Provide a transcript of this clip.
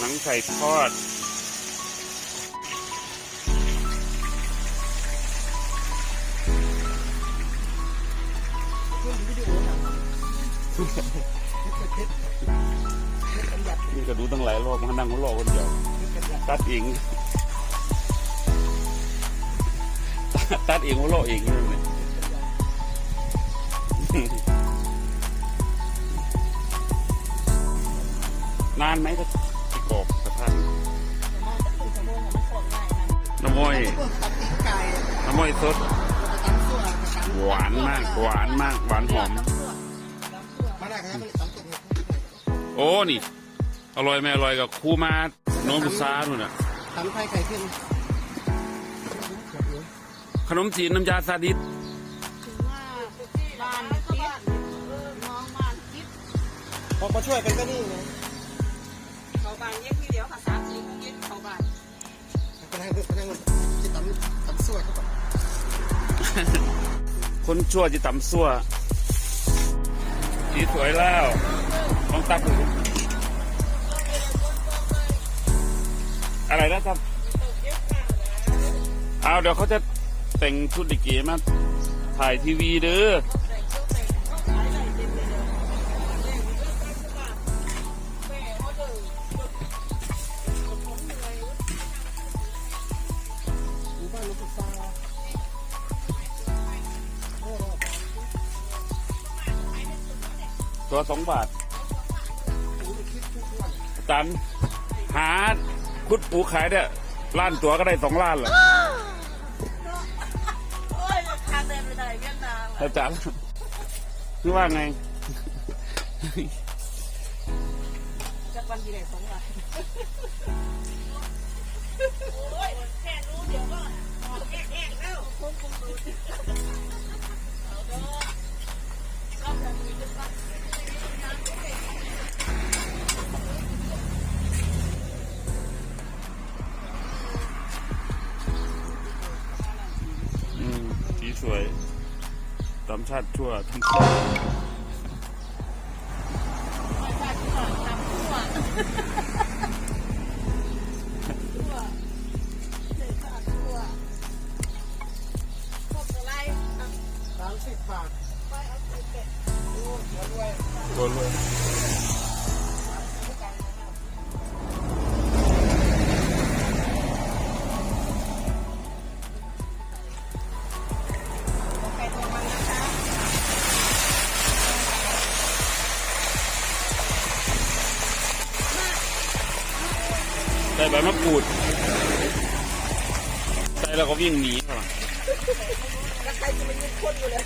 นังไก่ทอด นี่ก็ดูตั้งหลายรอบมานั่งหัวเราะคนเดียวตัดเองตัดเองหัวเราะเองเลยเนี่ยนานไหมก็ ประกอบกระทันน้ำม้อยตัดตีนไก่น้ำม้อยสดตำซั่วตำหวานมาก หวานมาก หวานหอมมาได้ครับตำตุ๊กโอ้นี่ อร่อยไหมอร่อยกับครูมาโนนบุษานู่นน่ะตำไทยไข่เค็มขนมจีนน้ำยาซาดิสบ้านติดน้องบ้านติดพอมาช่วยกันก็นี่ไง คนชั่วจะต่ำซั่วสีสวยแล้วลองตักดูสิอะไรนะครับเอาเดี๋ยวเขาจะแต่งชุดดิเกมาถ่ายทีวีเด้อ ตัวสองบาทอาจันหาคุดปูขายเนี่ยล้านตัวก็ได้สองล้านเหรอโอ้ยทางเดินไปไหนเวียดนามอาจารย์คือว่าไงจากวันที่ไหนสองวัน วยตามชาติชั่วทำชั่วไม่ใช่ชั่วทำชั่วชั่วเด็กขาดชั่วพวกอะไรอะสามสิบบาทไปเอาไปเก็บโอ้หัวด้วยตัวรวย ใบมะกรูดใส่แล้วก็วิ่งหนีครับ แล้วใจะมายิงคนอยู่เลย